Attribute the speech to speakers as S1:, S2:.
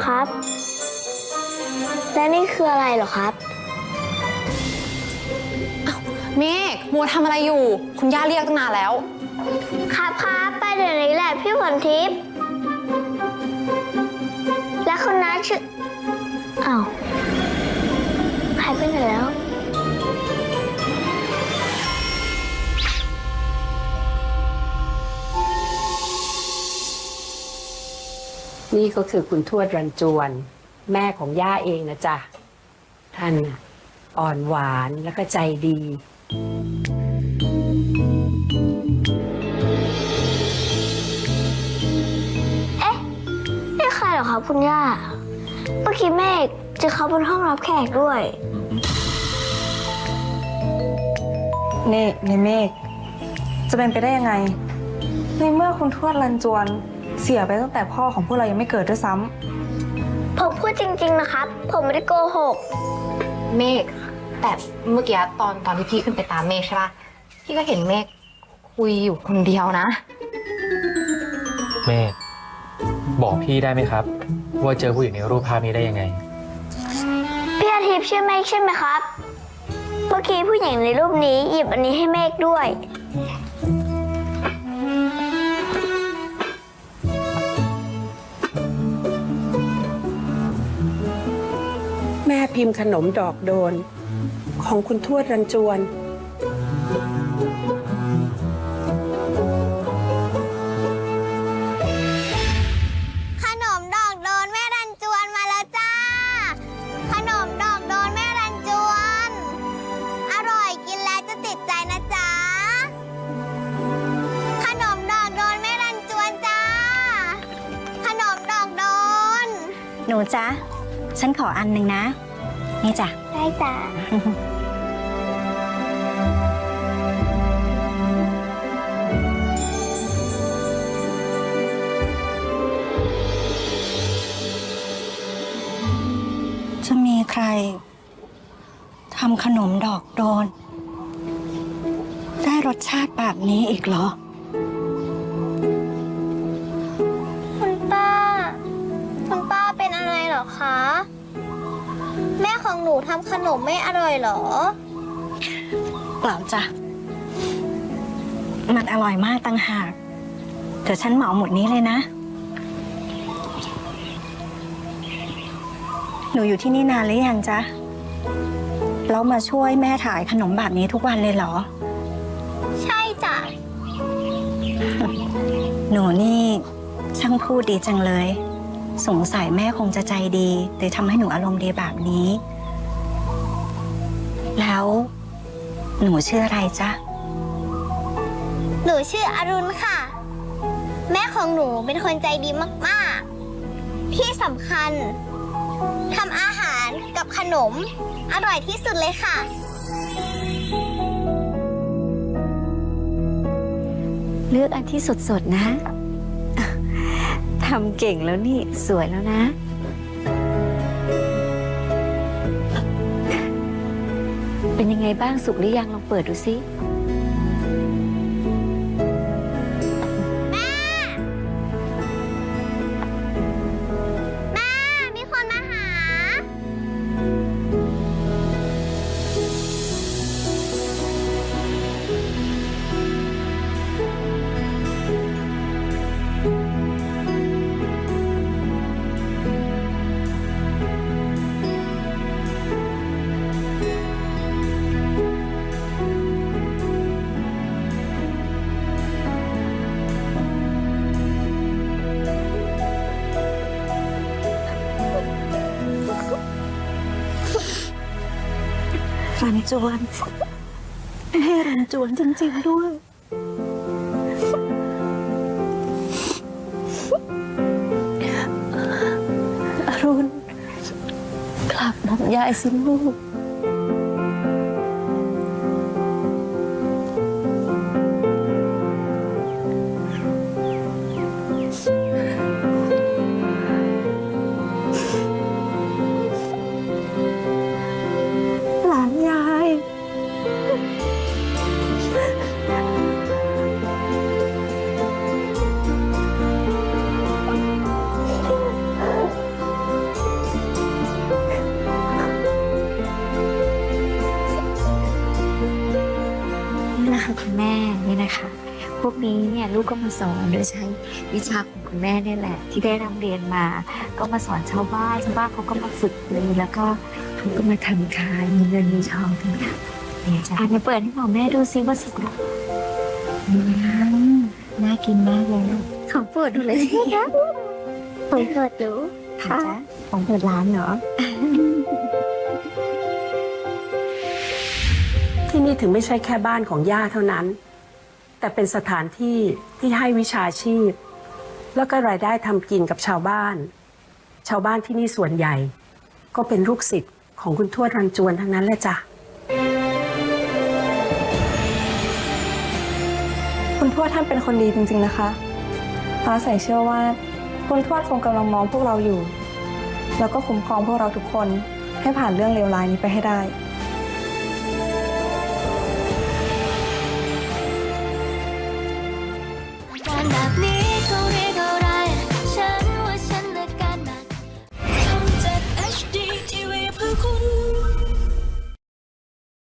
S1: ลูก
S2: ขอบคุณครับ และนี่คืออะไรเหรอครับ
S3: เมฆมัวทำอะไรอยู่ คุณย่าเรียกตั้งนานแล้ว
S2: ครับครับไปเดี๋ยวนี้แหละพี่ฝนทิพย์และคนนั้นชื่ออ้าว นี่
S1: ก็คือคุณทวดรันจวน แม่ของย่าเองนะจ๊ะ ท่านน่ะอ่อนหวานแล้วก็ใจดี
S2: เอ๊ะนี่ใครเหรอครับคุณย่า เมื่อกี้เมฆเจอเขาบนห้องรับแขกด้วย
S4: เน่ในเมฆจะเป็นไปได้ยังไง ในเมื่อคุณทวดรันจวน เสียไปตั้งแต่พ่อของพวกเรายังไม่เกิดด้วยซ้ำ
S2: ผมพูดจริง ๆ นะครับ ผมไม่ได้โกหก
S3: เมฆแต่เมื่อกี้ตอนตอนที่พี่ขึ้นไปตามเมฆใช่ปะพี่ก็เห็นเมฆคุยอยู่คนเดียวนะ
S5: เมฆบอกพี่ได้ไหมครับ ว่าเจอผู้หญิงในรูปภาพนี้ได้ยังไง
S2: พี่อาทิตย์ชื่อเมฆใช่ไหมครับ เมื่อกี้ผู้หญิงในรูปนี้หยิบอันนี้ให้เมฆด้วย
S1: พิมพ์ขนมดอกโดน ของคุณทวดรันจวน
S2: ขนมดอกโดนแม่รันจวนมาแล้วจ้า ขนมดอกโดนแม่รันจวน อร่อยกินแล้วจะติดใจนะจ๊ะ ขนมดอกโดนแม่รันจวนจ้า ขนมดอกโดน
S6: หนูจ๊ะ ฉันขออันหนึ่งนะ นี่จ้ะ
S2: ได้จ้ะ
S6: จะมีใครทำขนมดอกโดน ได้รสชาติแบบนี้อีกเหรอ
S2: คุณป้า คุณป้าเป็นอะไรเหรอคะแม่ ของหนูทำขนมไม่อร่อยเหรอ
S6: เปล่าจ้ะ มันอร่อยมากต่างหาก เดี๋ยวฉันเหมาหมดนี้เลยนะ หนูอยู่ที่นี่นานหรือยังจ๊ะ แล้วมาช่วยแม่ถ่ายขนมแบบนี้ทุกวันเลยเหรอ
S2: ใช่จ้ะ
S6: หนูนี่ช่างพูดดีจังเลย สงสัยแม่คงจะใจดีเลยทำให้หนูอารมณ์ดีแบบนี้ แล้ว หนูชื่ออะไรจ๊ะ
S2: หนูชื่ออรุณค่ะ แม่ของหนูเป็นคนใจดีมากๆ ที่สำคัญทำอาหารกับขนม อร่อยที่สุดเลยค่ะ
S6: เลือกอันที่สดๆนะทำเก่งแล้วนี่สวยแล้วนะ เป็นยังไงบ้างสุกหรือยังลองเปิดดูสิ รันจวนแม่รันจวนจริง ๆ ด้วย อรุณกลับน้ำยายสิลูก คุณแม่เนี่ยนะ
S7: คะ พวกนี้เนี่
S6: ยลูกก็
S7: มาสอนโดยใช้วิชาของคุณแม่เนี่ยแหละ ที่ได้รับเรียนมา ก็มาสอนชาวบ้านชาวบ้านเขาก็มาฝึกเลยแล้วก็เขาก็มาทำขายมีเงินมีทองกัยค่ะเนี่ยจ้ะอันนเปิดให้หมอแม่ดูซิว่าสุกหรือน่ากินมากเลยของโปิดดูเลยสิคะ
S2: ของโปิดดู
S7: ค่ะของเปิดร้านเหรอ
S1: ที่นี่ถึงไม่ใช่แค่บ้านของย่าเท่านั้น แต่เป็นสถานที่ที่ให้วิชาชีพ แล้วก็รายได้ทำกินกับชาวบ้าน ชาวบ้านที่นี่ส่วนใหญ่ ก็เป็นลูกศิษย์ของคุณทวดรันจวนทั้งนั้นแหละจ้ะ
S4: คุณทวดท่านเป็นคนดีจริง ๆ นะคะฟ้าใสเชื่อว่าคุณทวดคงกำลังมองพวกเราอยู่ แล้วก็คุ้มครองพวกเราทุกคนให้ผ่านเรื่องเลวร้ายนี้ไปให้ได้